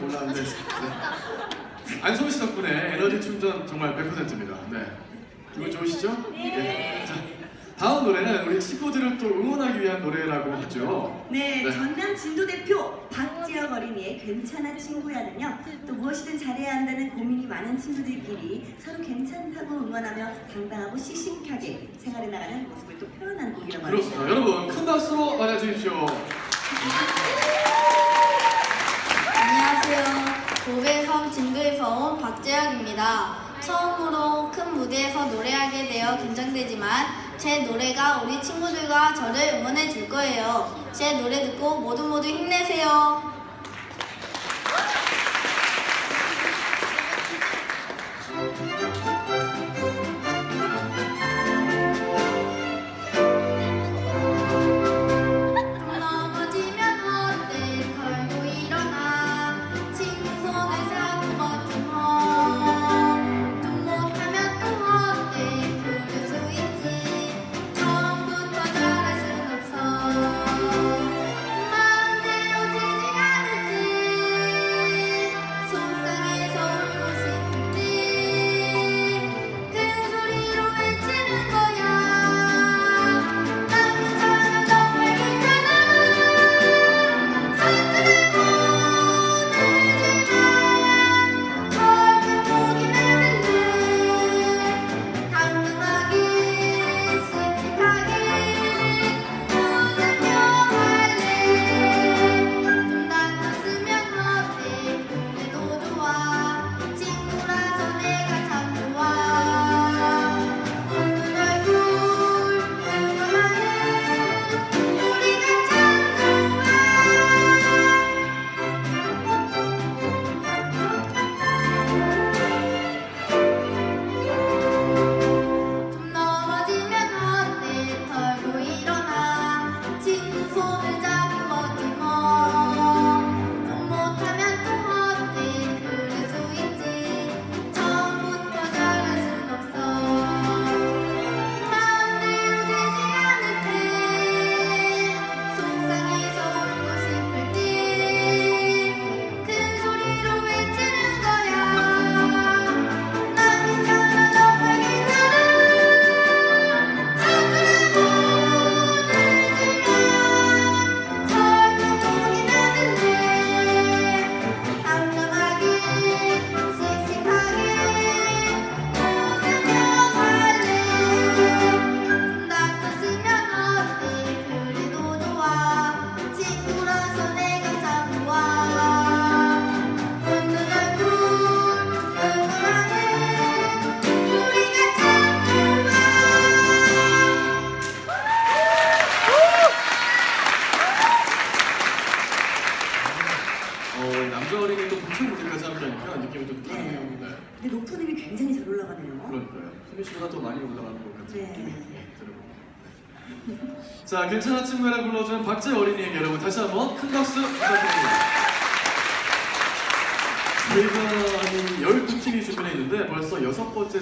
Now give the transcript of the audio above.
몰랐는데 네. 안소희 씨 덕분에 에너지 충전 정말 100%입니다. 네. 기분 좋으시죠? 네. 자, 다음 노래는 우리 친구들을 또 응원하기 위한 노래라고 하죠. 네, 네. 전남 진도 대표 박지혁 어린이의 괜찮아 친구야는요. 또 무엇이든 잘해야 한다는 고민이 많은 친구들끼리 서로 괜찮다고 응원하며 당당하고 씩씩하게 생활해 나가는 모습을 또 표현한 곡이라고 그렇습니다. 합니다. 여러분 큰 박수로 맞아주십시오. 안녕하세요. 고배섬 진도에서 온 박재혁입니다. 처음으로 큰 무대에서 노래하게 되어 긴장되지만 제 노래가 우리 친구들과 저를 응원해 줄 거예요. 제 노래 듣고 모두 모두 힘내세요. 어, 남자 어린이도 부처 무대까지 한다니까 느낌이 좀 다르네요. 네. 근데 높은 음이 굉장히 잘 올라가네요. 그러니까요. 수미 씨보다 더 많이 올라가는 것 같은 네. 느낌이 들어요. 자, 괜찮아 친구라 불러준 박재 어린이에게 여러분 다시 한번 큰 박수 부탁드립니다. 저희가 한 12팀이 준비되어 있는데 벌써 여섯 번째